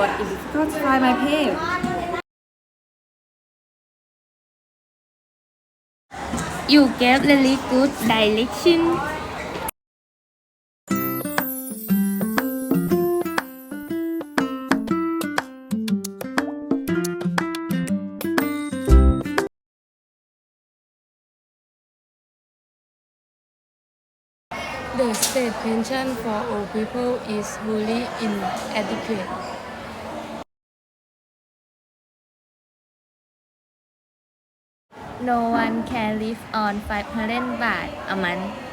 but it is difficult to find my page. You gave really good direction. The state pension for old people is wholly inadequate. No one can live on 500 baht a month.